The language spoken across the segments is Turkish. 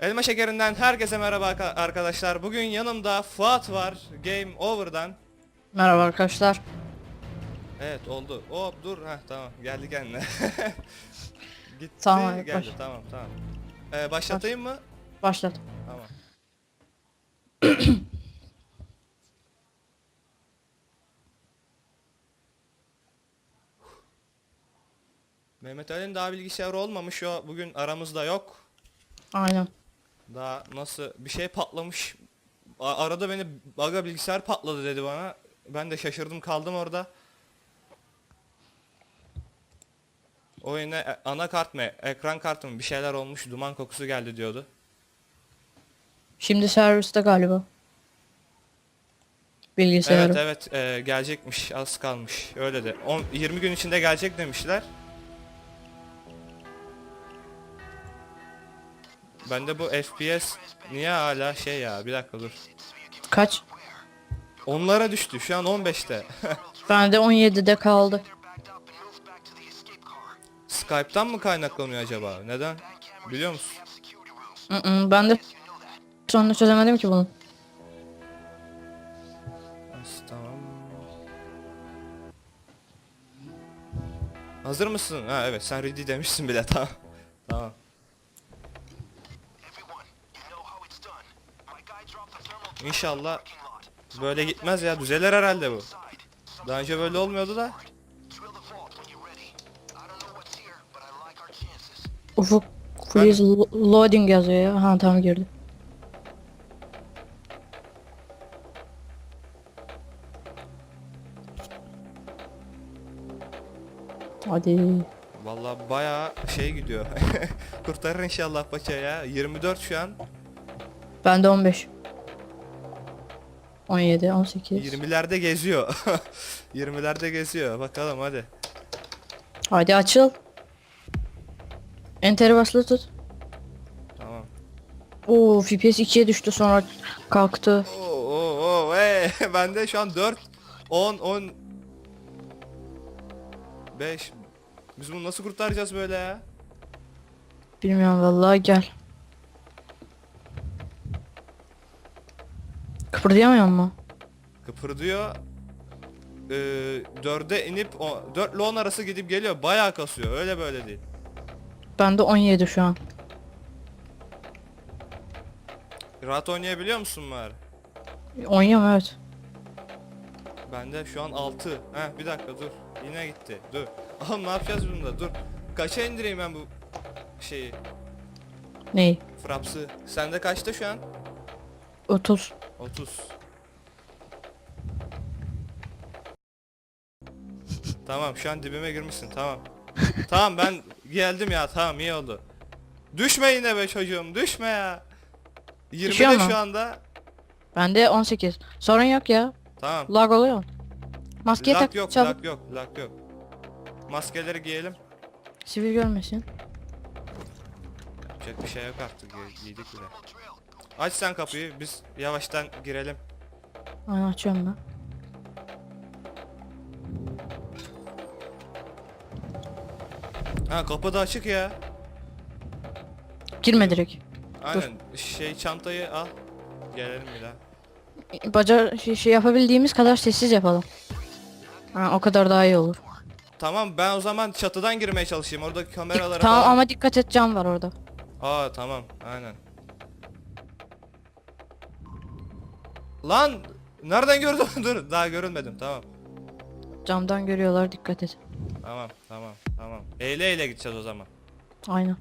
Elma şekerinden herkese merhaba arka- arkadaşlar. Bugün yanımda Fuat var. Game Over'dan. Merhaba arkadaşlar. Evet oldu. Hop dur. Heh tamam. Geldi kendine. Gitti Tamam, geldi. baş- Tamam tamam. Ee, başlatayım mı? Başlat. Tamam. Mehmet Ali'nin daha bilgisayarı olmamış o bugün aramızda yok. Aynen. Daha nasıl bir şey patlamış. A- arada beni aga bilgisayar patladı dedi bana. Ben de şaşırdım kaldım orada. Oyuna e, anakart mı, ekran kartı mı bir şeyler olmuş, duman kokusu geldi diyordu. Şimdi serviste galiba. Bilgisayarı. Evet evet e, gelecekmiş az kalmış öyle de 10, 20 gün içinde gelecek demişler. Bende bu FPS niye hala şey ya bir dakika dur. Kaç? Onlara düştü şu an 15'te. Bende 17'de kaldı. Skype'tan mı kaynaklanıyor acaba? Neden? Biliyor musun? Hı -hı, ben de sonra çözemedim ki bunu. As- Tamam. Hazır mısın? Ha evet sen ready demişsin bile tamam. Tamam. İnşallah böyle gitmez ya düzelir herhalde bu. Daha önce böyle olmuyordu da. Ufuk freeze lo- loading yazıyor ya. Ha tamam girdi. Hadi. Vallahi bayağı şey gidiyor. Kurtarır inşallah paça ya. 24 şu an. Bende 15. 17, 18. 20'lerde geziyor. 20'lerde geziyor. Bakalım hadi. Hadi açıl. Enter'i basılı tut. Tamam. Oo FPS 2'ye düştü sonra kalktı. Oo oo oo hey bende şu an 4 10 10 5 Biz bunu nasıl kurtaracağız böyle ya? Bilmiyorum vallahi gel. Kıpırdayamıyor mu? Kıpırdıyor. Ee, 4'e inip o, 4 ile 10 arası gidip geliyor. Bayağı kasıyor. Öyle böyle değil. Bende 17 şu an. Rahat oynayabiliyor musun bari? Oynuyorum evet. Bende şu an 6. Heh bir dakika dur. Yine gitti. Dur. Oğlum ne yapacağız bunda? Dur. Kaça indireyim ben bu şeyi? Ney? Fraps'ı. Sende kaçta şu an? 30. 30. tamam şu an dibime girmişsin tamam. tamam ben geldim ya tamam iyi oldu. Düşme yine be çocuğum düşme ya. 20'de Düşüyor mu? şu anda. Bende 18. Sorun yok ya. Tamam. Lag oluyor. Maskeyi Lag tak yok çabuk. lag yok lag yok. Maskeleri giyelim. Sivil görmesin. Yapacak bir şey yok artık gi- giydik bile. Aç sen kapıyı biz yavaştan girelim. Aynen açıyorum ben. Ha kapı da açık ya. Girme direkt. Aynen şey çantayı al. Gelelim bir daha. Baca şey, şey yapabildiğimiz kadar sessiz yapalım. Ha, o kadar daha iyi olur. Tamam ben o zaman çatıdan girmeye çalışayım. Oradaki kameralara tamam falan. ama dikkat et cam var orada. Aa tamam aynen. Lan nereden gördüm? Dur daha görünmedim tamam. Camdan görüyorlar dikkat et. Tamam tamam tamam. Eyle eyle gideceğiz o zaman. Aynen.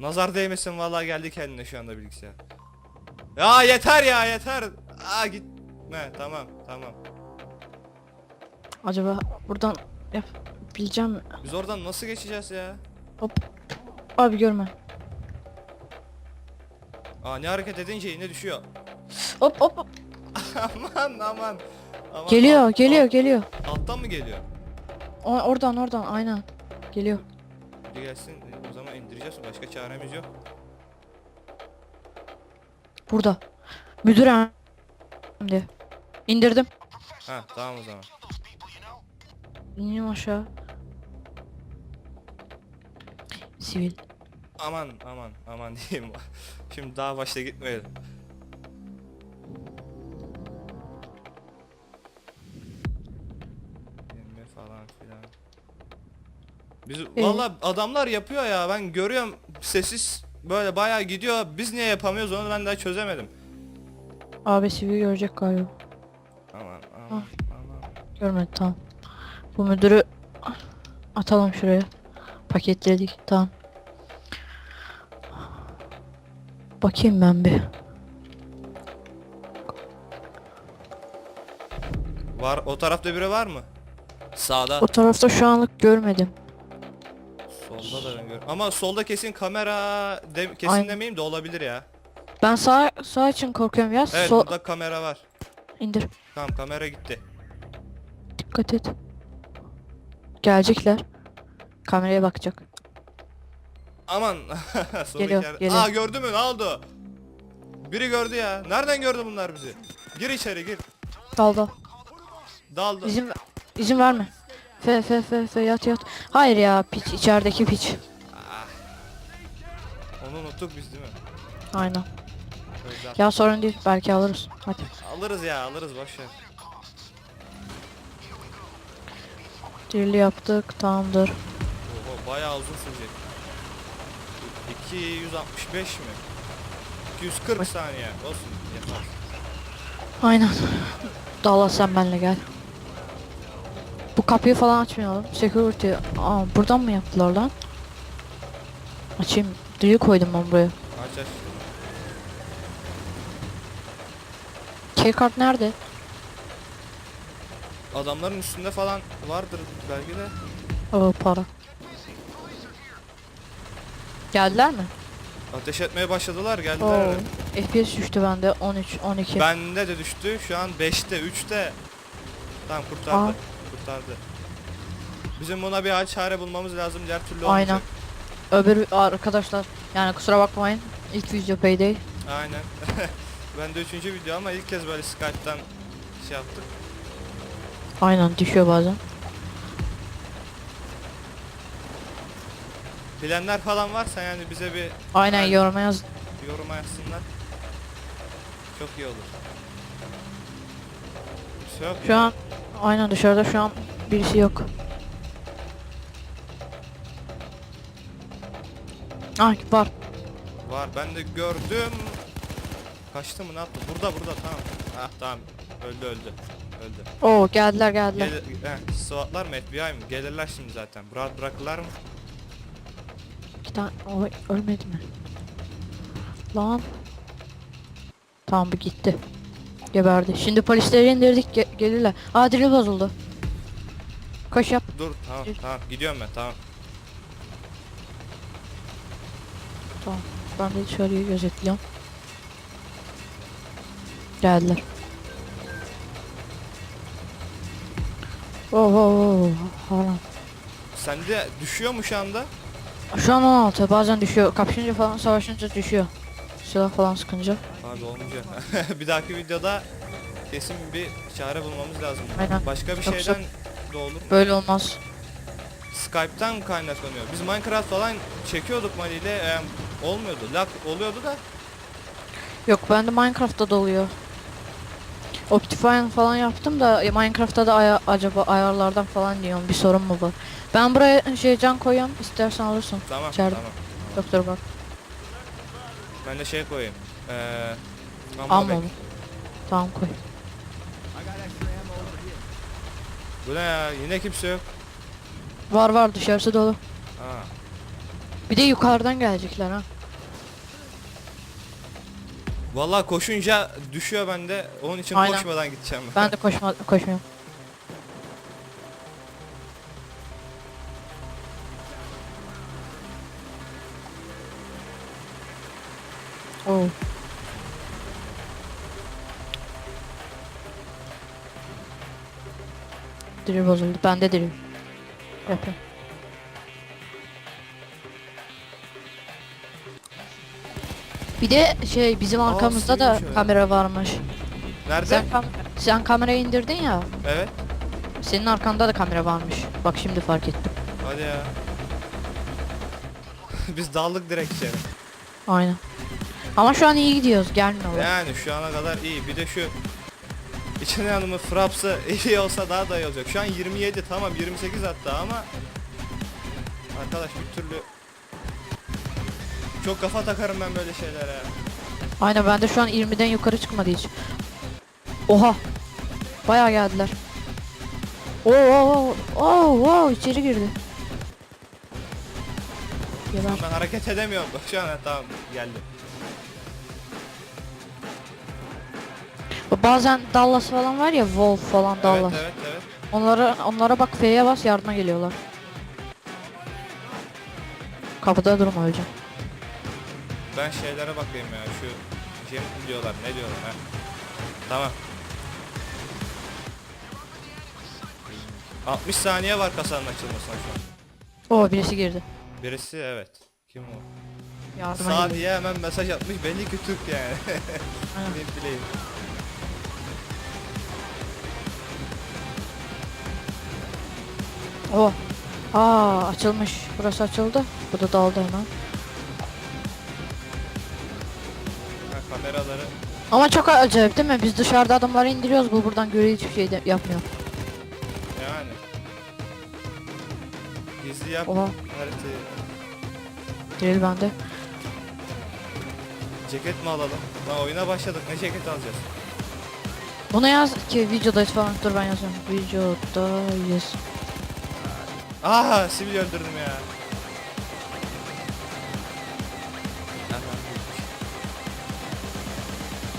Nazar değmesin vallahi geldi kendine şu anda bilgisayar. Ya yeter ya yeter. Aa git. Ne tamam tamam. Acaba buradan yapabileceğim mi? Biz oradan nasıl geçeceğiz ya? Hop. Abi görme. Aa ne hareket edince yine düşüyor. Hop hop hop. aman aman. aman Geliyor alt- geliyor alt- geliyor. alttan mı geliyor? O, oradan oradan aynen. Geliyor. Gelsin o zaman indireceğiz başka çaremiz yok. Burada. Müdür diye. İndirdim. Ha tamam o zaman. İneyim aşağı. Sivil. Aman aman aman diyeyim. Şimdi daha başta gitmeyelim. Yeme falan filan. Biz valla adamlar yapıyor ya ben görüyorum sessiz böyle bayağı gidiyor. Biz niye yapamıyoruz onu ben daha çözemedim. Abi CV görecek galiba. Aman aman aman. Görmedi tamam. Bu müdürü atalım şuraya. Paketledik tamam. Bakayım ben bir. Var o tarafta biri var mı? Sağda. O tarafta şu anlık görmedim. Solda da ben görüyorum. Ama solda kesin kamera de, kesin Aynen. demeyeyim de olabilir ya. Ben sağ sağ için korkuyorum ya. Evet Sol burada kamera var. indir. Tamam kamera gitti. Dikkat et. Gelecekler. Kameraya bakacak. Aman. Geliyor, yer- geliyor. Aa gördü mü ne oldu? Biri gördü ya. Nereden gördü bunlar bizi? Gir içeri gir. Dal dal. Daldı. İzin izin verme. Fe fe fe fe yat yat. Hayır ya piç içerideki piç. Onu unuttuk biz değil mi? Aynen. Ya sorun değil belki alırız. Hadi. Alırız ya alırız boşver. Dirli yaptık tamamdır. Oho bayağı uzun sürecek. 265 mi? 240 saniye. Olsun yeter. Aynen. Dala sen benle gel. Bu kapıyı falan açmayalım. Security. Aa buradan mı yaptılar lan? Açayım. Drill koydum ben buraya. Aç aç. Keycard nerede? Adamların üstünde falan vardır belki de. Oo para. Geldiler mi? Ateş etmeye başladılar geldiler. Oo. FPS düştü bende 13 12. Bende de düştü. Şu an 5'te 3'te. Tamam kurtardı. Aa. Kurtardı. Bizim buna bir çare bulmamız lazım. Diğer türlü Aynen. olmayacak. Öbür arkadaşlar yani kusura bakmayın. İlk video payday. Aynen. ben de üçüncü video ama ilk kez böyle Skype'tan şey yaptık. Aynen düşüyor bazen. Bilenler falan varsa yani bize bir Aynen Aynen. yoruma yaz. yoruma yazsınlar. Çok iyi olur. Kimse yok Şu ya. an aynen dışarıda şu an birisi yok. Ah var. Var ben de gördüm. Kaçtı mı ne yaptı? Burada burada tamam. Ah tamam. Öldü öldü. Öldü. Oo geldiler geldiler. Gel, he, SWAT'lar mı FBI mi? Gelirler şimdi zaten. Bırak bırakırlar mı? İki tane Oy, ölmedi mi? Lan. Tamam bu gitti. Geberdi. Şimdi polisleri indirdik ge- gelirler. Aa drill bozuldu. Koş yap. Dur tamam Gel. tamam gidiyorum ben tamam. Tamam. Ben de dışarıyı gözetliyorum. Geldiler. Oh oh oh. Haram. Sende düşüyor mu şu anda? Şu an 16 bazen düşüyor. Kapışınca falan savaşınca düşüyor. Silah falan sıkınca. Abi olmayacak. bir dahaki videoda kesin bir çare bulmamız lazım. Aynen. Başka bir Yoksa- şeyden de olur mu? Böyle olmaz. Skype'tan kaynaklanıyor. Biz Minecraft falan çekiyorduk Mali ile e, olmuyordu. Lag oluyordu da Yok bende Minecraft'ta da oluyor. Optifine falan yaptım da Minecraft'ta da aya- acaba ayarlardan falan diyorum bir sorun mu var? Ben buraya şey can koyuyorum istersen alırsın. tamam İçeride. tamam. Doktor bak. Ben de şey koyayım. Eee Alma Ammo onu. Tamam koy. Bu ne ya? Yine kimse yok. Var var dışarısı dolu. Ha. Bir de yukarıdan gelecekler ha. Vallahi koşunca düşüyor bende. Onun için Aynen. koşmadan gideceğim. Ben de koşma koşmuyorum. Oo. Drill bozuldu. Bende drill. Yapayım. Bir de şey bizim arkamızda da suymuş öyle. kamera varmış. Nerede? Sen, kam sen kamerayı indirdin ya. Evet. Senin arkanda da kamera varmış. Bak şimdi fark ettim. Hadi ya. Biz daldık direkt içeri. Aynen. Ama şu an iyi gidiyoruz. Gelmiyorlar. Yani şu ana kadar iyi. Bir de şu içine yanımı frapsı iyi olsa daha da iyi olacak. Şu an 27 tamam 28 hatta ama arkadaş bir türlü çok kafa takarım ben böyle şeylere. Aynen bende şu an 20'den yukarı çıkmadı hiç. Oha. Bayağı geldiler. Oo oo oo oo içeri girdi. Geber. Ben hareket edemiyorum. Bak şu an tamam geldi. Bazen Dallas falan var ya Wolf falan Dallas. Evet evet evet. Onlara onlara bak F'ye bas yardıma geliyorlar. Kapıda durma öleceğim. Ben şeylere bakayım ya şu Jem diyorlar ne diyorlar ha. Tamam. 60 saniye var kasanın açılmasına şu an. Oo birisi girdi. Birisi evet. Kim o? Yardıma Sağ diye hemen mesaj atmış belli ki Türk yani. Ne bileyim. Oh. Aa açılmış. Burası açıldı. Bu da daldı hemen. Kameraları. Ama çok acayip değil mi? Biz dışarıda adamları indiriyoruz. Bu buradan göre hiçbir şey de yapmıyor. Yani. Gizli yap Oha. haritayı. Drill bende. Ceket mi alalım? Lan oyuna başladık ne ceket alacağız? Bunu yaz ki videodayız falan. Dur ben yazıyorum. Videodayız. Aha sivil öldürdüm ya.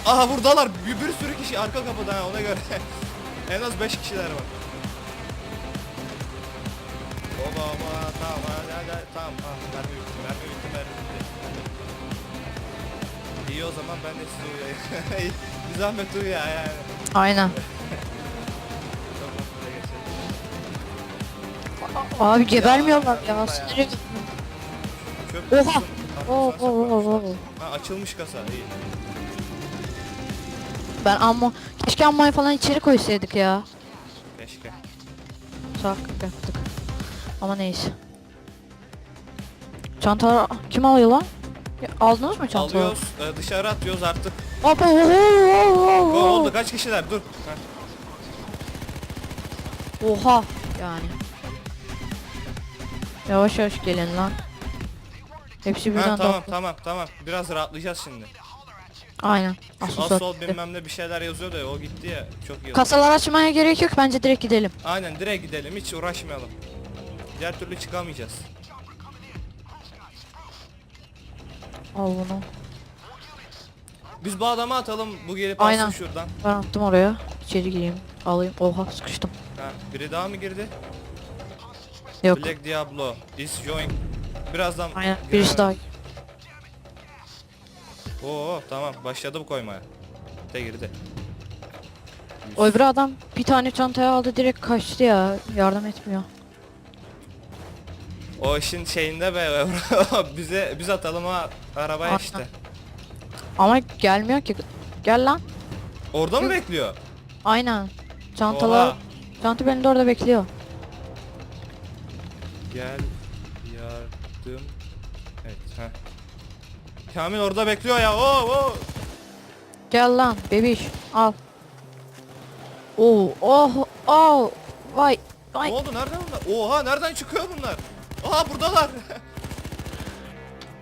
Aha buradalar bir, bir sürü kişi arka kapıda ha ona göre. en az 5 kişiler var. Baba baba tamam hadi hadi tamam tamam mermi bitti mermi bitti mermi bitti. İyi o zaman ben de size uyuyayım. bir zahmet uyu ya yani. Aynen. Abi gebermiyorlar ya. Ya, Siniri Çöp Oha! kutusun Oo, arkasına oo, oo, saklamışlar. oo. Ha açılmış kasa iyi. Ben ammo... Keşke ammoyu falan içeri koysaydık ya. Keşke. Sak yaptık. Ama neyse. Çanta kim alıyor lan? Ya, aldınız mı çantaları? Alıyoruz e, dışarı atıyoruz artık. Hop hop. oldu kaç kişiler dur. Heh. Oha yani. Yavaş yavaş gelin lan. Hepsi birden Ha, tamam tamam tamam biraz rahatlayacağız şimdi. Aynen. Şu Asus az sol attı. bilmem ne bir şeyler yazıyor da o gitti ya çok iyi oldu. Kasalar açmaya gerek yok bence direkt gidelim. Aynen direkt gidelim hiç uğraşmayalım. Diğer türlü çıkamayacağız. Al bunu. Biz bu adamı atalım bu gelip Aynen. alsın şuradan. Ben attım oraya. İçeri gireyim. Alayım. Oha sıkıştım. Ha, biri daha mı girdi? Yok. Black Diablo is join. Birazdan Aynen. Birisi daha. Oo tamam başladı bu koymaya. De girdi. O öbür adam bir tane çantaya aldı direkt kaçtı ya. Yardım etmiyor. O işin şeyinde be bize biz atalım ha arabaya Aynen. işte. Ama gelmiyor ki. Gel lan. Orada mı bekliyor? Aynen. Çantalar. Oha. Çanta beni de orada bekliyor. Gel yardım. Kamil orada bekliyor ya. Oo, oo. Gel lan bebiş. Al. Oo, oh, oh. Vay. Ne Vay. oldu? Nereden bunlar? Oha nereden çıkıyor bunlar? Aha buradalar.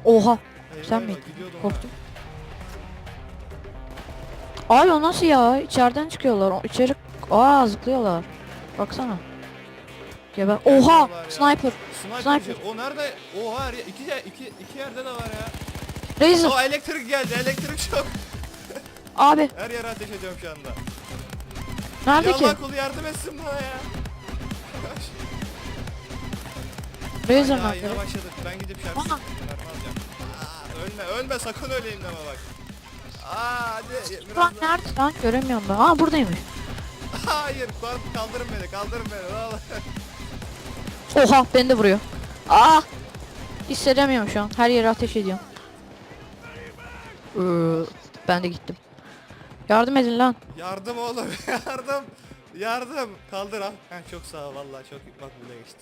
Oha. Eyvah, Sen miydin? gidiyordum ha. Korktum. Abi o nasıl ya? İçeriden çıkıyorlar. O içeri Aa zıplıyorlar. Baksana. Geber. Oha! Geliyorlar ya. Sniper. Sniper. Sniper. O nerede? Oha her iki, iki, iki yerde de var ya. Razer. O elektrik geldi. Elektrik şok. Abi. Her yere ateş ediyorum şu anda. Nerede ki? Allah kulu yardım etsin bana ya. Razer Ya yine nerede? başladık. Ben gidip şarkı mermi alacağım. Aa, ölme ölme sakın öleyim deme bak. Aa hadi Lan biraz daha. nerede lan? Göremiyorum ben. Aa buradaymış. Hayır kal- kaldırın beni kaldırın beni. Olur. Oha beni de vuruyor. Aa! Hissedemiyorum şu an. Her yere ateş ediyorum. Ee, ben de gittim. Yardım edin lan. Yardım oğlum yardım. Yardım. Kaldır al. Heh, çok sağ ol vallahi çok bak bile geçti.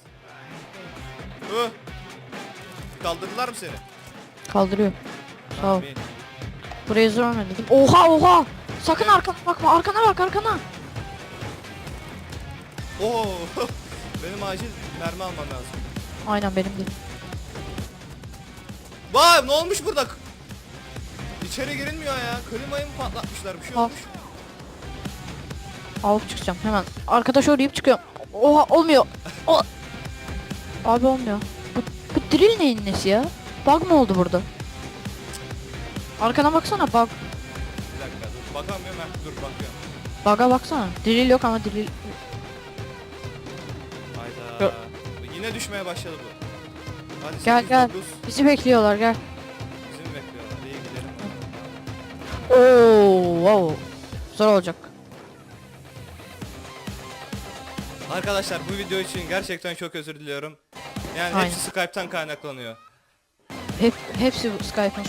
Uh. Kaldırdılar mı seni? Kaldırıyor. Sağ ol. Buraya zor dedim. Oha oha. Sakın arkana bakma. Arkana bak arkana. Oo. Benim acil mermi almam lazım. Aynen benim de. Vay ne olmuş burada? İçeri girilmiyor ya. Klimayı mı patlatmışlar? Bir şey Al. olmuş. Alıp çıkacağım hemen. Arkadaş uğrayıp çıkıyorum. Oha olmuyor. O Abi olmuyor. Bu, bu drill neyin nesi ya? Bug mı oldu burada? Arkana baksana bug. Bir dakika dur. Bakamıyorum ha. Dur bakıyorum. Bug'a baksana. Drill yok ama drill... Hayda. Yok. Yine düşmeye başladı bu. Hadi Gel, 8, gel. 9. Bizi bekliyorlar gel. Oo, wow. Zor olacak. Arkadaşlar bu video için gerçekten çok özür diliyorum. Yani Aynen. hepsi Skype'tan kaynaklanıyor. Hep hepsi Skype'ın.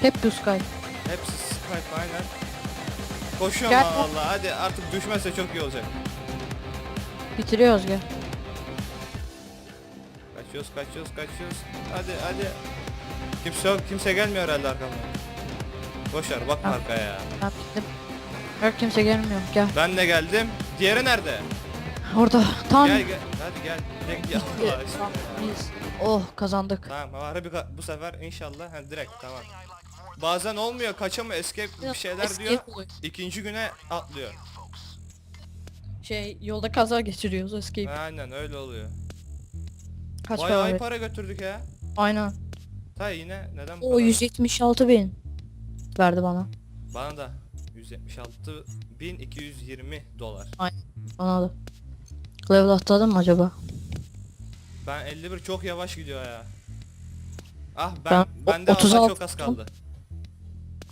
Hep bu Skype. Hepsi Skype aynen. Koşuyorum Gel. ha valla hadi artık düşmezse çok iyi olacak. Bitiriyoruz gel. Kaçıyoruz kaçıyoruz kaçıyoruz. Hadi hadi. Kimse yok kimse gelmiyor herhalde arkamdan. Boşver bakma Ha. arkaya ya. Ben bittim. Yok kimse gelmiyor. Gel. Ben de geldim. Diğeri nerede? Orada. Tam. Gel gel. Hadi gel. Tek ya Allah aşkına. Biz- Oh kazandık. Tamam harbi ka- bu sefer inşallah ha, direkt tamam. Bazen olmuyor kaçamıyor escape bir şeyler Escape diyor. oluyor. İkinci güne atlıyor. Şey yolda kaza geçiriyoruz escape. Aynen öyle oluyor. Kaç para Bayağı ver- para götürdük ya. Aynen. Ta yine neden bu O kadar? 176 bin verdi bana. Bana da 176.220 dolar. Bana da. Level atladım mı acaba? Ben 51 çok yavaş gidiyor ya. Ah ben, Ben bende 36 Allah çok az kaldı.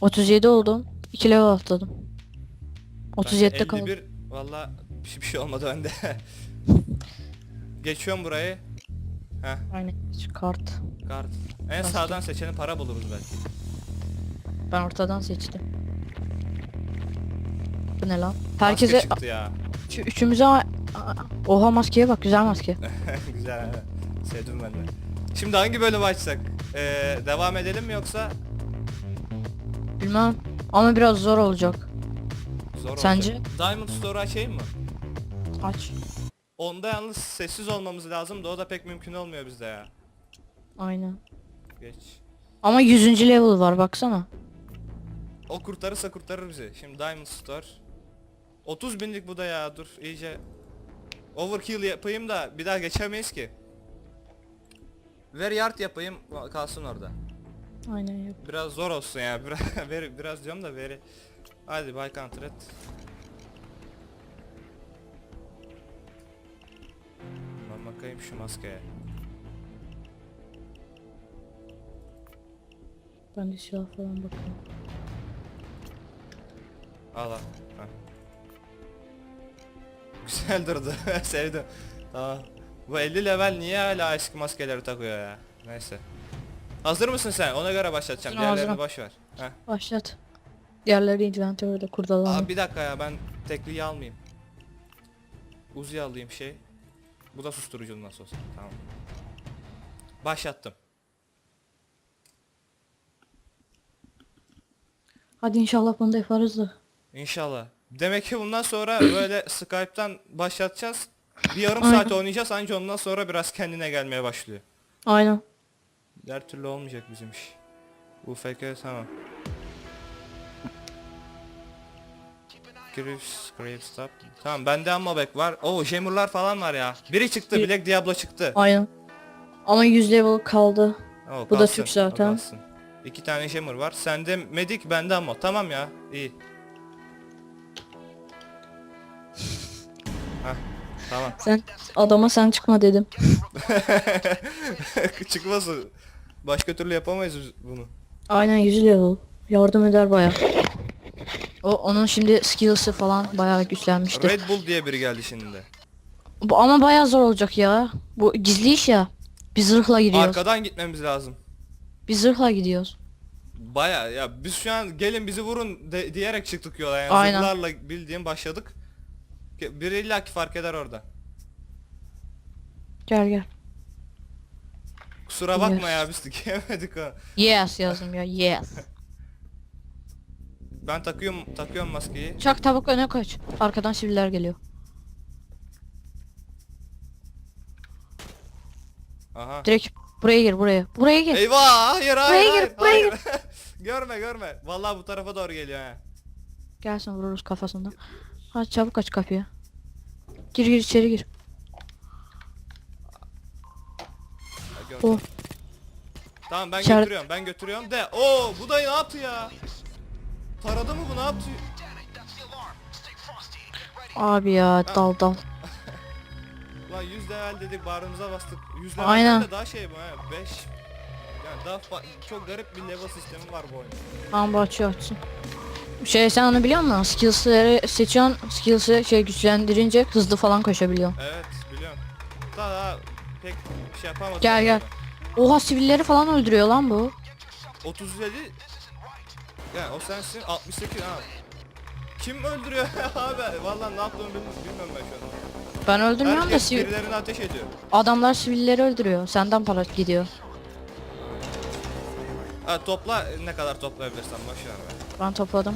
37 oldum. 2 level atladım. Ben 37'de kaldım. 51 valla bir şey, bir şey olmadı bende. Geçiyorum burayı. Heh Aynen. Kart. kart. En Bastım. sağdan seçeni para buluruz belki. Ben ortadan seçtim. Bu ne lan? Maske Herkese çıktı ya. Şu üçümüze Oha maskeye bak güzel maske. Güzel. evet. Sevdim ben de. Şimdi hangi bölümü açsak? Ee, devam edelim mi yoksa Bilmem ama biraz zor olacak. zor Sence? olacak? Diamond Store'u açayım mı? Aç. Onda yalnız sessiz olmamız lazım da o da pek mümkün olmuyor bizde ya. Aynen. Geç. Ama 100. level var baksana. O kurtarırsa kurtarır bizi. Şimdi Diamond Store. 30 binlik bu da ya dur iyice. Overkill yapayım da bir daha geçemeyiz ki. Very yard yapayım kalsın orada. Aynen yap. Biraz zor olsun ya. Biraz, very, biraz diyorum da very. Hadi buy counter et. Ben bakayım şu maskeye. Ben de silah falan bakıyorum. Al al. Heh. Güzel durdu. Sevdim. Tamam. Bu 50 level niye hala eski maskeleri takıyor ya? Neyse. Hazır mısın sen? Ona göre başlatacağım. Hazırım, Diğerlerini hazırım. boş ver. Heh. Başlat. Diğerleri inventörde kurdalanıyor. Abi bir dakika ya ben tekliği almayayım. Uzi alayım şey. Bu da susturucu nasıl olsa. Tamam. Başlattım. Hadi inşallah bunu da yaparız da. İnşallah. Demek ki bundan sonra böyle Skype'tan başlatacağız. Bir yarım Aynen. saat oynayacağız anca ondan sonra biraz kendine gelmeye başlıyor. Aynen. Diğer türlü olmayacak bizim iş. UFK tamam. Graves, Graves stop. Tamam bende amma back var. Oo Jammer'lar falan var ya. Biri çıktı Bir- Black Diablo çıktı. Aynen. Ama 100 level kaldı. Oo, Bu da kalsın, Türk o zaten. kalsın. İki tane Jammer var. Sende Medic bende ama. Tamam ya iyi. Tamam. Sen adama sen çıkma dedim. Çıkmasın. Başka türlü yapamayız biz bunu. Aynen 100 level. Yardım eder baya. O onun şimdi skills'ı falan bayağı güçlenmişti. Red Bull diye biri geldi şimdi de. Bu ama bayağı zor olacak ya. Bu gizli iş ya. Biz zırhla gidiyoruz. Arkadan gitmemiz lazım. Biz zırhla gidiyoruz. Baya ya biz şu an gelin bizi vurun de- diyerek çıktık yola yani Aynen. zırhlarla bildiğin başladık. Ge- Biri illaki fark eder orada. Gel gel. Kusura bakma ya biz dikemedik ha. Yes yazdım ya yes. Ben takıyorum takıyorum maskeyi. Çak tabak öne kaç. Arkadan siviller geliyor. Aha. Direkt buraya gir buraya. Buraya gir. Eyvah hayır hayır Buraya gir, hayır. buraya hayır. görme görme. Vallahi bu tarafa doğru geliyor ha. Gelsin vururuz kafasından. Hadi çabuk aç kapıyı. Gir gir içeri gir. Ha. Oh. Tamam ben İçeride- götürüyorum ben götürüyorum de. Oo bu da ne yaptı ya? Taradı mı bu ne yaptı? Abi ya dal dal. Lan 100 level dedik bağrımıza bastık. 100 level Aynen. de daha şey bu ha 5. Yani daha çok garip bir level sistemi var bu oyunda. Tamam bu açıyor açsın. Şey sen onu biliyor musun? Skills'leri seçiyorsun. Skills'ı şey güçlendirince hızlı falan koşabiliyorsun. Evet biliyorum. Daha, daha pek bir şey yapamadım. Gel, gel. Oha sivilleri falan öldürüyor lan bu. 37 yani o sensin 68 ha. Kim öldürüyor abi? Vallahi ne yaptığımı bilmiyorum, bilmiyorum ben şu an. Ben öldürmüyorum da sivil... birilerini ateş ediyor. adamlar sivilleri öldürüyor. Senden para gidiyor. Ha topla ne kadar toplayabilirsen boş ver be. Ben topladım.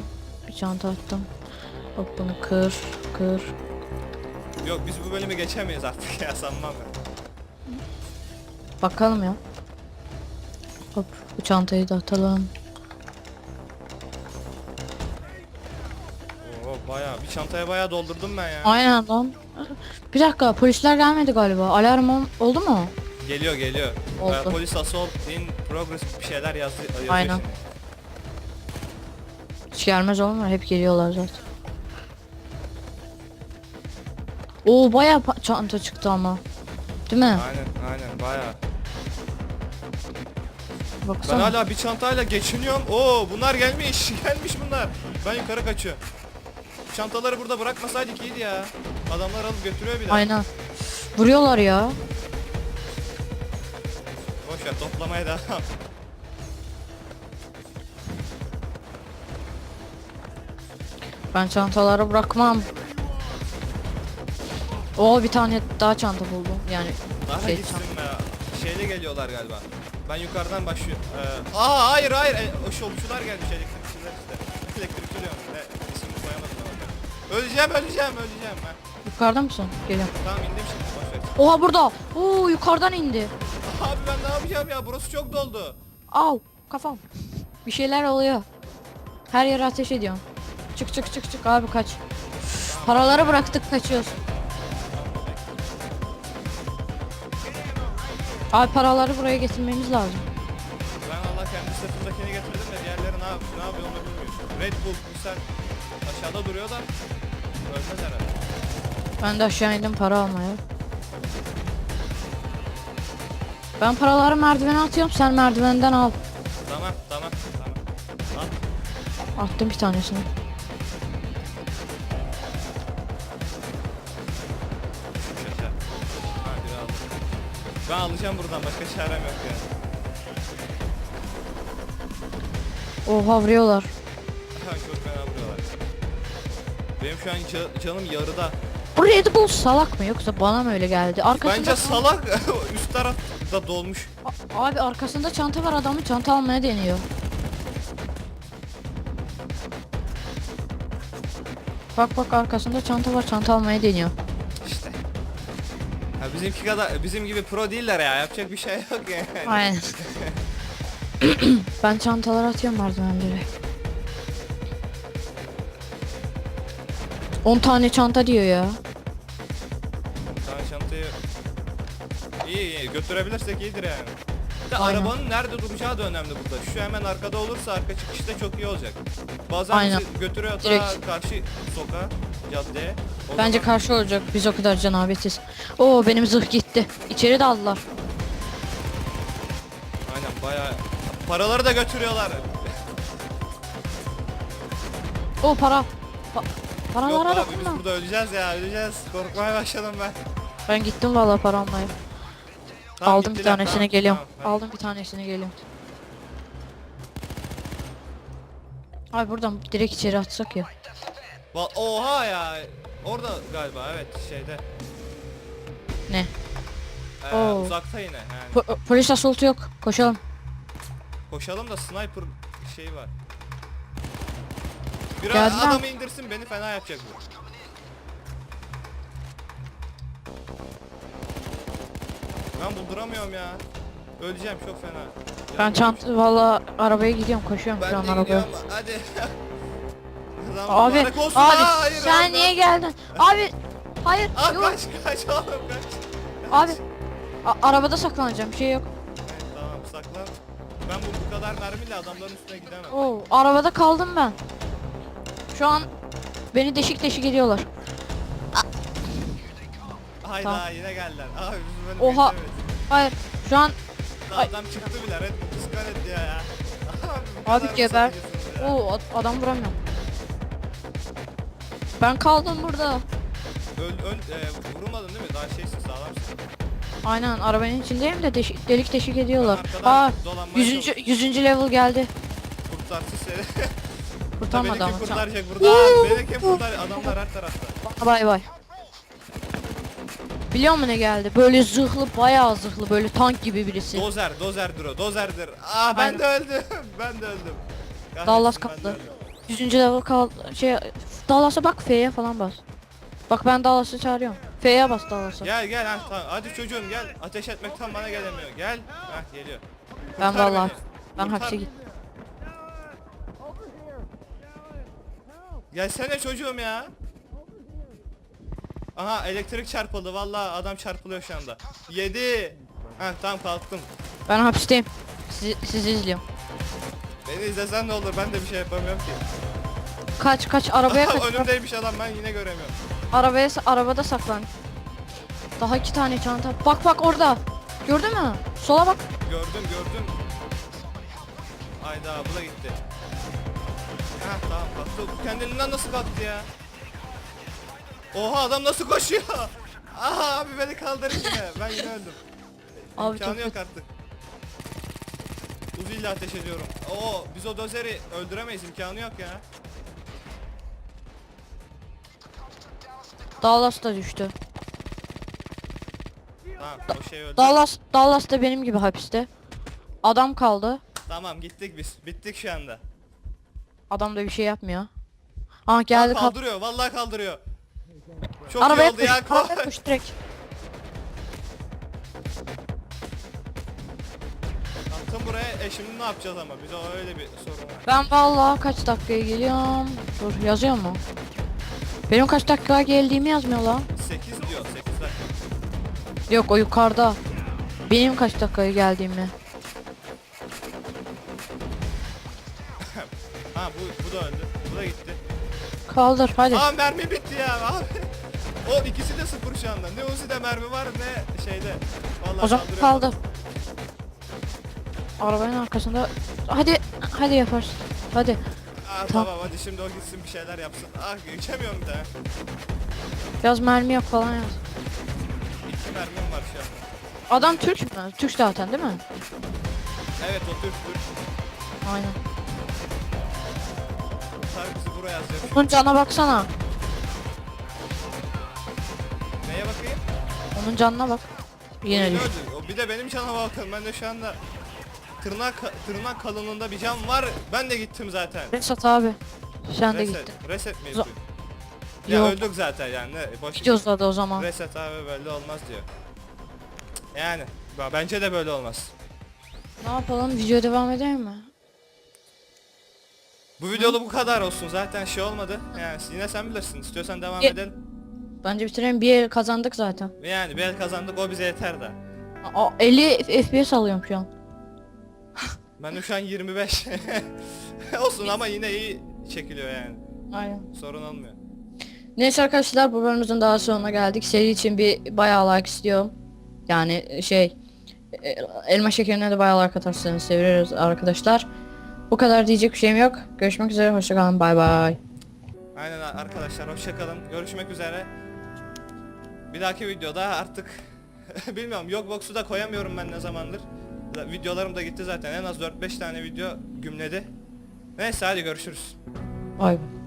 Bir çanta attım. Hop bunu kır, kır. Yok biz bu bölümü geçemeyiz artık ya sanmam ben. Bakalım ya. Hop bu çantayı da atalım. Oo bayağı bir çantaya bayağı doldurdum ben ya. Aynen lan. Bir dakika polisler gelmedi galiba. Alarm ol- oldu mu? Geliyor geliyor. Oldu. Ee, polis assault in progress bir şeyler yazdı. yazıyor Aynen. şimdi. Hiç gelmez olur mu? Hep geliyorlar zaten. Oo bayağı pa- çanta çıktı ama. Değil mi? Aynen aynen. Ben Baksana. hala bir çantayla geçiniyorum. Oo bunlar gelmiş. Gelmiş bunlar. Ben yukarı kaçıyorum. Çantaları burada bırakmasaydık iyiydi ya. Adamlar alıp götürüyor bir de. Aynen. Vuruyorlar ya. Boş ver toplamaya devam. Ben çantaları bırakmam. Oo bir tane daha çanta buldum. Yani Daha Şey, gitsin be. Şeyle geliyorlar galiba. Ben yukarıdan başlıyorum. Ee, aa hayır hayır. E, o şovçular gelmiş elektrikçiler işte. Elektrikçi diyorum. Ne ismini koyamadım ben orada. Öleceğim öleceğim öleceğim ben. yukarıda mısın? Geliyorum. Tamam indim şimdi boş ver. Oha burada. Oo yukarıdan indi. Abi ben ne yapacağım ya burası çok doldu. Au kafam. Bir şeyler oluyor. Her yere ateş ediyorum. Çık çık çık çık abi kaç. Paraları bıraktık kaçıyoruz. Abi paraları buraya getirmemiz lazım. Ben Allah kendi sırtımdakini getirdim de diğerleri ne, yap ne yapıyor onu bilmiyorum. Red Bull misal aşağıda duruyor da ölmez herhalde. Ben de aşağı indim para almaya. Ben paraları merdivene atıyorum sen merdivenden al. Tamam tamam tamam. Al. Attım bir tanesini. Ben alacağım buradan başka çarem yok yani. Oha vuruyorlar. Ha, çok fena vuruyorlar. Benim şu an ca- canım yarıda. Bu Red Bull salak mı yoksa bana mı öyle geldi? Arkasında Bence salak üst tarafta dolmuş. A- Abi arkasında çanta var adamın çanta almaya deniyor. Bak bak arkasında çanta var çanta almaya deniyor. Bizimki kadar bizim gibi pro değiller ya yapacak bir şey yok yani. Aynen. ben çantaları atıyorum merdivenlere. 10 tane çanta diyor ya. Tamam çantayı iyi iyi götürebilirsek iyidir yani. Bir de Aynen. arabanın nerede duracağı da önemli burada. Şu hemen arkada olursa arka çıkışta çok iyi olacak. Bazen Aynen. bizi götürüyor ta Direkt. karşı sokağa, caddeye. O Bence zaman- karşı olacak biz o kadar cenabetiz. Oo benim zırh gitti. İçeri daldılar. Aynen bayağı paraları da götürüyorlar. O para. Pa- Yok paralara abi biz dokunma. burada öleceğiz ya öleceğiz. Korkmaya başladım ben. Ben gittim valla para almaya. Tamam, Aldım bir gittiler, tanesine tamam, geliyorum. tamam, Aldım bir tanesine geliyorum. Abi buradan direkt içeri atsak ya. Va- Oha ya. Orada galiba evet şeyde. Ne? Ee, Oo. uzakta yine yani. Po- polis assault'u yok. Koşalım. Koşalım da sniper şey var. Bir Geldiler. adamı indirsin beni fena yapacak bu. Ben bulduramıyorum ya. Öleceğim çok fena. Ben çant valla arabaya gidiyorum koşuyorum Ben şu an de arabaya. gidiyorum. Hadi. Adam Abi mübarek olsun. abi hayır, sen abi. niye geldin? Abi hayır Aa, yok. kaç kaç oğlum kaç. Abi a- arabada saklanacağım bir şey yok. Tamam saklan. Ben bu, bu kadar mermiyle adamların üstüne gidemem. Oo arabada kaldım ben. Şu an beni deşik deşik ediyorlar. Hayda Tamam. yine geldiler. Abi biz böyle Oha. beklemeyiz. Hayır şu an Ay. Adam çıktı bile red kıskan etti ya. Abi, bu Abi kadar mı geber. ya? Oo ad- adam vuramıyorum. Ben kaldım burada. Öl, öl, e, vurulmadın değil mi? Daha şeysin sağlamsın. Aynen arabanın içindeyim de deşik, delik deşik ediyorlar. Arkadan Aa dolanmaya yüzüncü, çalış. yüzüncü level geldi. Kurtarsın seni. Kurtarmadı Benimki ama. Tamam. kurtaracak burada. Benimki kurtar. Adamlar her tarafta. Bay bay. Biliyor musun ne geldi? Böyle zırhlı bayağı zırhlı böyle tank gibi birisi. Dozer, dozerdir o, dozerdir. Aa ben Ben- de öldüm. ben de öldüm. Kahretsin, Dallas ben de kaptı. öldüm. Yüzüncü level kaldı. Şey Dallas'a bak F'ye falan bas. Bak ben Dallas'ı çağırıyorum. F'ye bas Dallas'a. Gel gel ha tamam. Hadi çocuğum gel. Ateş etmekten bana gelemiyor. Gel. Hah geliyor. Ben Kurtar vallahi ben Kurtar. hapse gittim. Gelsene çocuğum ya. Aha elektrik çarpıldı. Vallahi adam çarpılıyor şu anda. Yedi. Ha tamam kalktım. Ben hapisteyim. Sizi, sizi izliyorum. Beni izlesen ne olur ben de bir şey yapamıyorum ki. Kaç kaç arabaya kaç. Önümdeymiş adam ben yine göremiyorum. Arabaya arabada saklan. Daha iki tane çanta. Bak bak orada. Gördün mü? Sola bak. Gördüm gördüm. Ayda bu da gitti. Ha tamam kalktı. Bu Kendiliğinden nasıl kalktı ya? Oha adam nasıl koşuyor? Aha abi beni kaldırın yine. Ben yine öldüm. Abi İmkanı çok yok artık. Uzi ile ateş ediyorum. Oo biz o dozeri öldüremeyiz imkanı yok ya. Dallas da düştü. Tamam o şey öldü. Dallas Dallas da benim gibi hapiste. Adam kaldı. Tamam gittik biz. Bittik şu anda. Adam da bir şey yapmıyor. Ah geldi kal. kaldırıyor vallahi kaldırıyor. Çok Arabaya iyi oldu koş. ya. Arabaya koş direkt. Attım buraya e şimdi ne yapacağız ama bize öyle bir sorun var. Ben vallahi kaç dakikaya geliyorum. Dur yazıyor mu? Benim kaç dakika geldiğimi yazmıyor lan. 8 diyor 8 dakika. Yok o yukarıda. Benim kaç dakikaya geldiğimi. Ha bu bu da öldü. Bu da gitti. Kaldır hadi. Aa mermi bitti ya abi. O ikisi de sıfır şu anda. Ne Uzi'de mermi var ne şeyde. Vallahi O zaman kaldır. Arabanın arkasında. Hadi hadi yaparsın. Hadi. Tamam. tamam hadi şimdi o gitsin bir şeyler yapsın. Ah geçemiyorum bir daha. Yaz mermi yok falan yaz. İki mermim var şu an. Adam Türk mü? Türk zaten değil mi? Evet o Türk Türk. Aynen. Kurtar bizi buraya yazacak. Onun cana baksana. Neye bakayım? Onun canına bak. Yine Oyunu düştü. öldü. O bir de benim canıma bakın. Ben de şu anda tırnak tırnak kalınlığında bir can var. Ben de gittim zaten. Resat abi. Sen de Reset, gittin. reset mi Zo-? Ya Yok. öldük zaten yani. Ne, boş uzadı o zaman. Reset abi böyle olmaz diyor. Yani bence de böyle olmaz. Ne yapalım? Video devam edelim mi? Bu videoda bu kadar olsun. Zaten şey olmadı. Yani yine sen bilirsin. İstiyorsan devam Ye- edelim. Bence bitirelim. Bir el kazandık zaten. Yani bir el kazandık o bize yeter de. Aa, 50 FPS alıyorum şu an. Ben de şu an 25. olsun ama yine iyi çekiliyor yani. Aynen. Sorun olmuyor. Neyse arkadaşlar bu bölümümüzün daha sonuna geldik. Seri için bir bayağı like istiyorum. Yani şey e, elma şekerine de bayağı like atarsanız seviniriz arkadaşlar. Bu kadar diyecek bir şeyim yok. Görüşmek üzere hoşçakalın bay bay. Aynen arkadaşlar hoşçakalın. Görüşmek üzere. Bir dahaki videoda artık bilmiyorum Yogbox'u da koyamıyorum ben ne zamandır. Videolarım da gitti zaten en az 4-5 tane video gümledi. Neyse hadi görüşürüz. Bay bay.